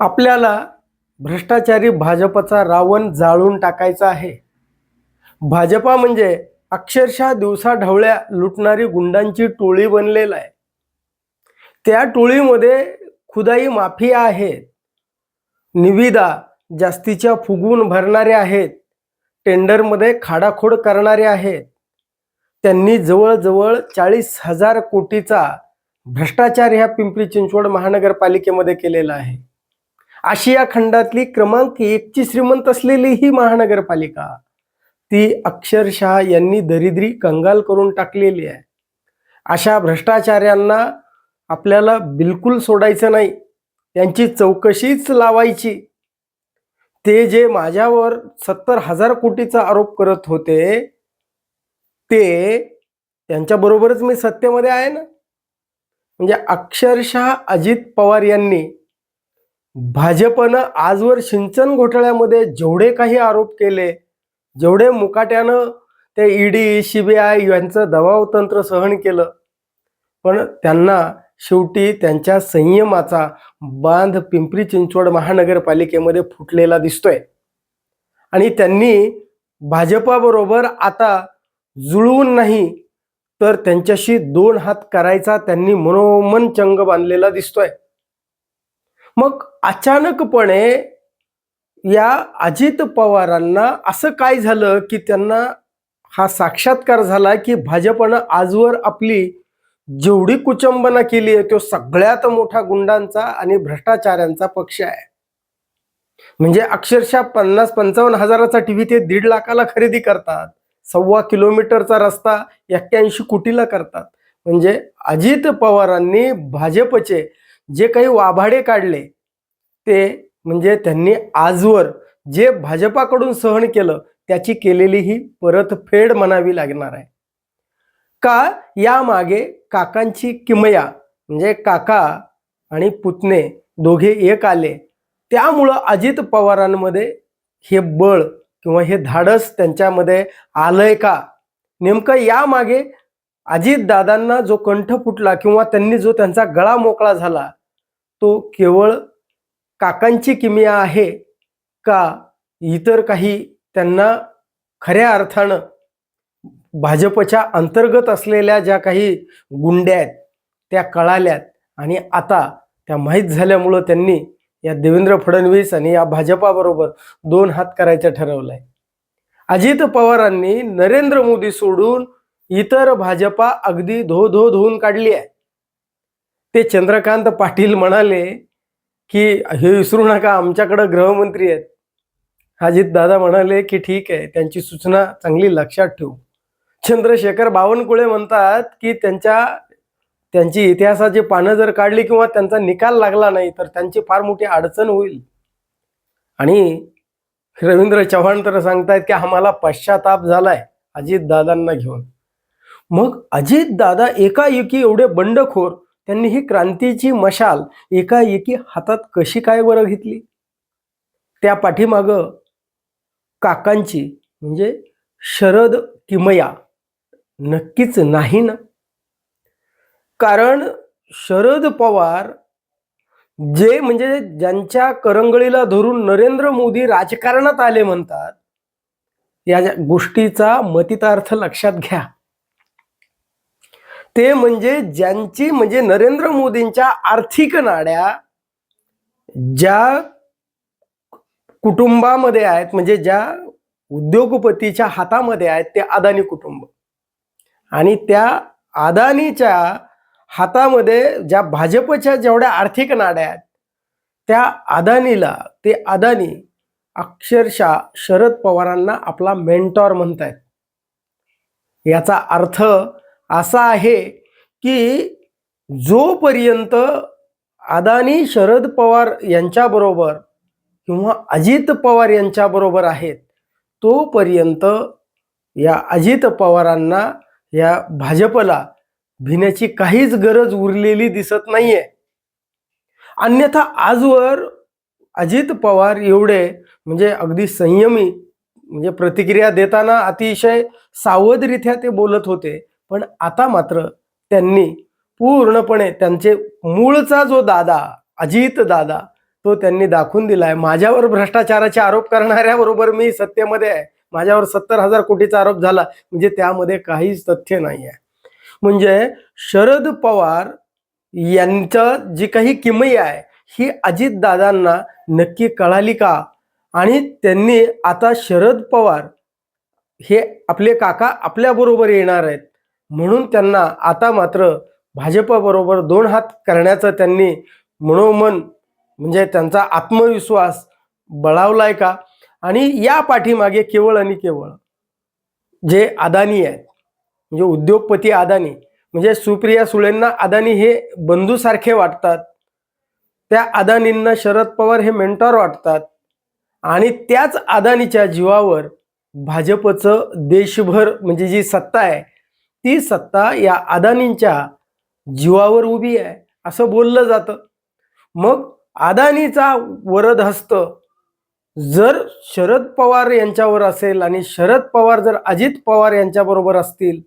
आपल्याला भ्रष्टाचारी भाजपचा रावण जाळून टाकायचा आहे. भाजपा म्हणजे अक्षरशः दिवसाढवळ्या लुटणारी गुंडांची टोळी बनलेला आहे. त्या टोळीमध्ये खुदाई माफिया आहेत. निविदा जास्तीच्या फुगवून भरणारे आहेत. टेंडरमध्ये खाडाखोड करणारे आहेत. त्यांनी जवळजवळ चाळीस हजार कोटीचा भ्रष्टाचार ह्या पिंपरी चिंचवड महानगरपालिकेमध्ये केलेला आहे. आशिया खंडातली क्रमांक एकची श्रीमंत असलेली ही महानगरपालिका. ती अक्षरशः यांनी दरिद्री कंगाल करून टाकलेली आहे. अशा भ्रष्टाचार्यांना आपल्याला बिलकुल सोडायचं नाही. त्यांची चौकशीच लावायची. ते जे माझ्यावर सत्तर हजार कोटीचा आरोप करत होते ते त्यांच्याबरोबरच मी सत्तेमध्ये आहे ना? म्हणजे अक्षरशः अजित पवार यांनी भाजपनं आजवर सिंचन घोटाळ्यामध्ये जेवढे काही आरोप केले जेवढे मुकाट्यानं ते ईडी आय यांचं दबाव तंत्र सहन केलं पण त्यांना शेवटी त्यांच्या संयमाचा बांध पिंपरी चिंचवड महानगरपालिकेमध्ये फुटलेला दिसतोय. आणि त्यांनी भाजपाबरोबर आता जुळवून नाही तर त्यांच्याशी दोन हात करायचा त्यांनी मनोमन चंग बांधलेला दिसतोय. मग अचानकपणे या अजित पवारांना असं काय झालं की त्यांना हा साक्षात्कार झाला की भाजपनं आजवर आपली जेवढी कुचंबना केली आहे तो सगळ्यात मोठा गुंडांचा आणि भ्रष्टाचारांचा पक्ष आहे. म्हणजे अक्षरशः पन्नास पंचावन्न हजाराचा टीव्ही ते दीड लाखाला खरेदी करतात. सव्वा किलोमीटरचा रस्ता एक्क्याऐंशी कोटीला करतात. म्हणजे अजित पवारांनी भाजपचे जे काही वाभाडे काढले ते म्हणजे त्यांनी आजवर जे भाजपाकडून सहन केलं त्याची केलेली ही परतफेड म्हणावी लागणार आहे. का यामागे काकांची किमया म्हणजे काका आणि पुतणे दोघे एक आले त्यामुळं अजित पवारांमध्ये हे बळ किंवा हे धाडस त्यांच्यामध्ये आलंय का? नेमकं यामागे अजित दादांना जो कंठ फुटला किंवा त्यांनी जो त्यांचा गळा मोकळा झाला तो केवळ काकांची किमिया आहे का इतर काही त्यांना खऱ्या अर्थानं भाजपच्या अंतर्गत असलेल्या ज्या काही गुंड्या आहेत त्या कळाल्यात आणि आता त्या माहीत झाल्यामुळं त्यांनी या देवेंद्र फडणवीस आणि या भाजपाबरोबर दोन हात करायचं ठरवलंय. अजित पवारांनी नरेंद्र मोदी सोडून इतर भाजपा अगदी धो धो धुवून काढली आहे. ते चंद्रकांत पाटील म्हणाले की हे विसरू नका आमच्याकडं गृहमंत्री आहेत. अजित दादा म्हणाले की ठीक आहे त्यांची सूचना चांगली लक्षात ठेवू. चंद्रशेखर बावनकुळे म्हणतात की त्यांच्या त्यांची इतिहासाची पानं जर काढली किंवा त्यांचा निकाल लागला नाही तर त्यांची फार मोठी अडचण होईल. आणि रवींद्र चव्हाण तर सांगतायत की आम्हाला पश्चाताप झालाय अजित दादांना घेऊन. मग अजित दादा एकाएकी एवढे बंडखोर त्यांनी ही क्रांतीची मशाल एकाएकी हातात कशी काय बरं घेतली? त्या पाठीमाग काकांची म्हणजे शरद किमया नक्कीच नाही ना? कारण शरद पवार जे म्हणजे ज्यांच्या करंगळीला धरून नरेंद्र मोदी राजकारणात आले म्हणतात या ज्या गोष्टीचा मतितार्थ लक्षात घ्या. ते म्हणजे ज्यांची म्हणजे नरेंद्र मोदींच्या आर्थिक नाड्या ज्या कुटुंबामध्ये आहेत म्हणजे ज्या उद्योगपतीच्या हातामध्ये आहेत ते अदानी कुटुंब. आणि त्या अदानीच्या हातामध्ये ज्या भाजपच्या जेवढ्या आर्थिक नाड्या आहेत त्या अदानीला ते अदानी अक्षरशः शरद पवारांना आपला मेंटॉर म्हणतायत. याचा अर्थ असा आहे की जोपर्यंत अदानी शरद पवार यांच्याबरोबर किंवा अजित पवार यांच्याबरोबर आहेत तोपर्यंत या अजित पवारांना या भाजपला भिण्याची काहीच गरज उरलेली दिसत नाहीये. अन्यथा आजवर अजित पवार एवढे म्हणजे अगदी संयमी म्हणजे प्रतिक्रिया देताना अतिशय सावधरित्या ते बोलत होते. पण आता मात्र त्यांनी पूर्णपणे त्यांचे मूळचा जो दादा अजित दादा तो त्यांनी दाखवून दिलाय. माझ्यावर भ्रष्टाचाराचे आरोप करणाऱ्याबरोबर मी सत्तेमध्ये आहे. माझ्यावर सत्तर हजार कोटीचा आरोप झाला. म्हणजे त्यामध्ये काहीच तथ्य नाही आहे म्हणजे शरद पवार यांचं जी काही किमई आहे ही अजितदादांना नक्की कळाली का? आणि त्यांनी आता शरद पवार हे आपले काका आपल्याबरोबर येणार आहेत. म्हणून त्यांना आता मात्र भाजपबरोबर दोन हात करण्याचं त्यांनी मनोमन म्हणजे त्यांचा आत्मविश्वास बळावलाय का? आणि या पाठीमागे केवळ आणि केवळ जे अदानी आहेत म्हणजे उद्योगपती अदानी म्हणजे सुप्रिया सुळेंना अदानी हे बंधूसारखे वाटतात त्या अदानींना शरद पवार हे मेंटॉर वाटतात आणि त्याच अदानीच्या जीवावर भाजपचं देशभर म्हणजे जी सत्ता आहे ती सत्ता या अदानींच्या जीवावर उभी आहे असं बोललं जातं. मग अदानीचा वरद हस्त जर शरद पवार यांच्यावर असेल आणि शरद पवार जर अजित पवार यांच्याबरोबर असतील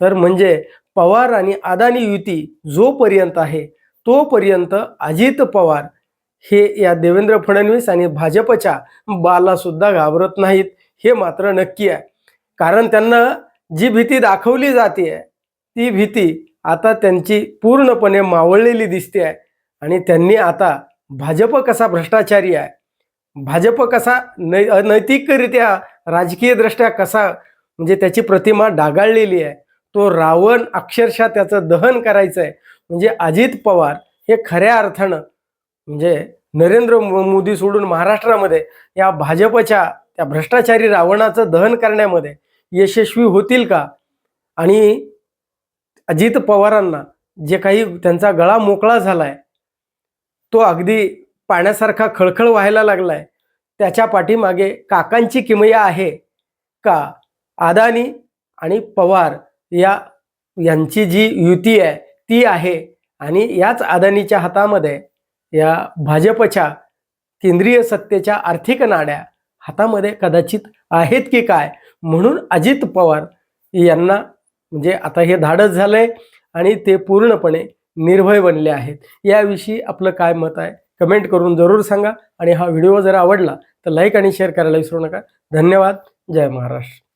तर म्हणजे पवार आणि अदानी युती जोपर्यंत आहे तोपर्यंत अजित पवार हे या देवेंद्र फडणवीस आणि भाजपच्या बालासुद्धा घाबरत नाहीत हे मात्र नक्की आहे. कारण त्यांना जी भीती दाखवली जाते ती भीती आता त्यांची पूर्णपणे मावळलेली दिसते आहे आणि त्यांनी आता भाजप कसा भ्रष्टाचारी आहे भाजप कसा नै अनैतिकरित्या राजकीयदृष्ट्या कसा म्हणजे त्याची प्रतिमा डागाळलेली आहे तो रावण अक्षरशः त्याचं दहन करायचं आहे म्हणजे अजित पवार हे खऱ्या अर्थानं म्हणजे नरेंद्र मो- मोदी सोडून महाराष्ट्रामध्ये या भाजपच्या त्या भ्रष्टाचारी रावणाचं दहन करण्यामध्ये यशस्वी होतील का? आणि अजित पवारांना जे काही त्यांचा गळा मोकळा झालाय तो अगदी पाण्यासारखा खळखळ व्हायला लागलाय त्याच्या पाठीमागे काकांची किमया आहे का? अदानी आणि पवार या यांची जी युती आहे ती आहे आणि याच अदानीच्या हातामध्ये या भाजपच्या केंद्रीय सत्तेच्या आर्थिक नाड्या हातामध्ये कदाचित आहेत की काय? म्हणून अजित पवार यांना म्हणजे आता हे धाडस झालंय आणि ते पूर्णपणे निर्भय बनले आहेत. याविषयी आपलं काय मत आहे कमेंट करून जरूर सांगा. आणि हा व्हिडिओ जर आवडला तर लाईक आणि शेअर करायला विसरू नका. धन्यवाद. जय महाराष्ट्र.